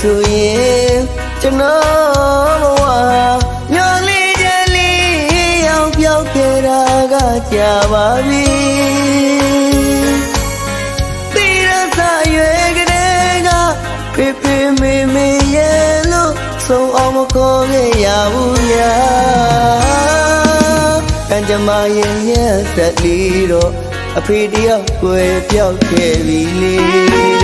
ဆိုရင်ကျွန်တော်ဘဝညော်လေးချက်လေးရောက်ပြောက်ခဲ့တာကကြာပါပြီတီရဆာရွယ်ကလေးကဖေဖေမေမေရဲ့လို့ဆုံးအောင်မခေါ်ခဲ့ရဘူးညာကံကြမ္မာရဲ့ရဲ့သက်လီတော့အဖေတယောက်ွယ်ပြောက်ခဲ့ပြီလေ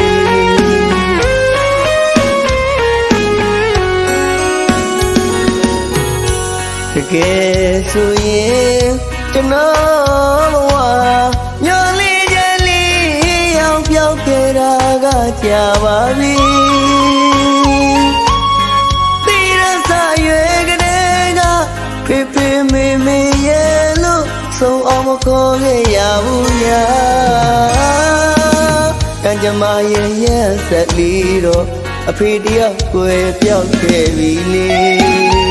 ကယ်ဆိုရင်ကျွန်တော်ဘဝညော်လေးချက်လေးရောက်ပြောက်ခဲ့တာကကြာပါပြီတီရဆာရွယ်ကလေးကဖေဖေမေမေရဲ့လို့ဆုံးအောင်မခေါ်ခဲ့ရဘူးညာကံကြမ္မာရဲ့ရဲ့ဆက်လီတော့အဖေတယောက်ွယ်ပြောက်ခဲ့ပြီလေ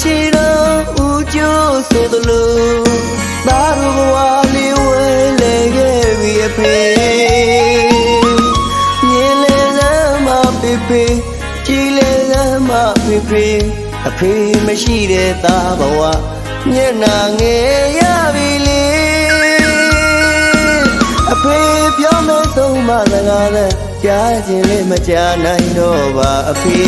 ရှိတော့ဦးကျိုးဆိုသလိုသားတို့ဘဝလေးဝဲလေခဲ့ပြီအဖေမြင်လေစမ်းမဖေဖေကြည်လေစမ်းမဖေဖေအဖေမရှိတဲ့သားဘဝမျက်နာငယ်ရပြီလေအဖေပြောမဲ့ဆုံးမစကားနဲ့ကြားခြင်းလေးမကြားနိုင်တော့ပါအဖေ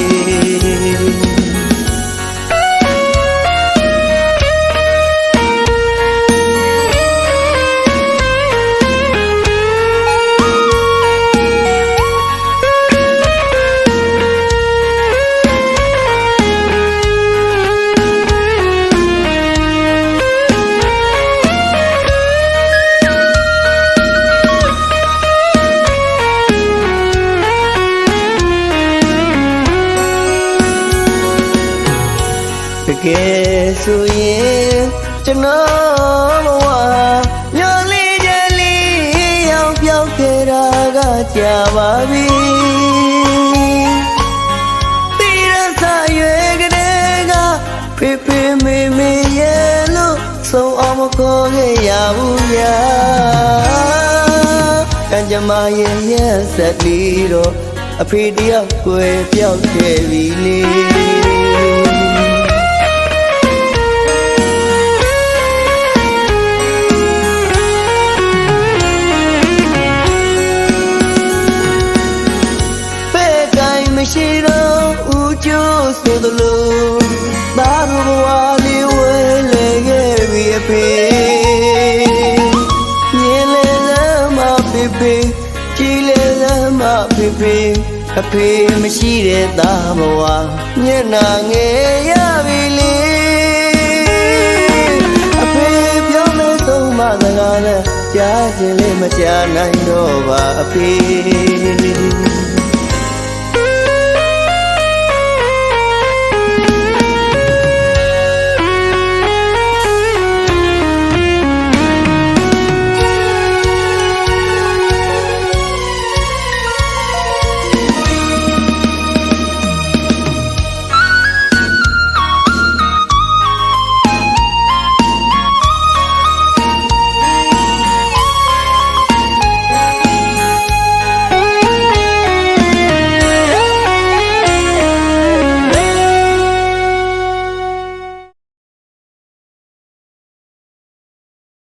တကယ်ဆိုရင်ကျွန်တော်ဘဝညော်လေးချက်လေးရောက်ပြောက်ခဲ့တာကကြာပါပြီတီရဆာရွယ်ကလေးကဖေဖေမေမေရဲ့လို့ဆုံးအောင်မခေါ်ခဲ့ရဘူးညာကံကြမ္မာရဲ့ရဲ့ဆက်လီတော့အဖေတယောက်ွယ်ပြောက်ခဲ့ပြီလေ ရှိတော့ဦးကျိုးဆိုသလိုသားတို့ဘဝလေးဝဲလေခဲ့ပြီအဖေမြင်လေလမ်းမဖေဖေကြည်လေလမ်းမဖေဖေအဖေမရှိတဲ့သားဘဝမျက်နာငယ်ရပြီလေအဖေပြောမဲ့ဆုံးမစကားနဲ့ကြားခြင်းလေးမကြားနိုင်တော့ပါအဖေ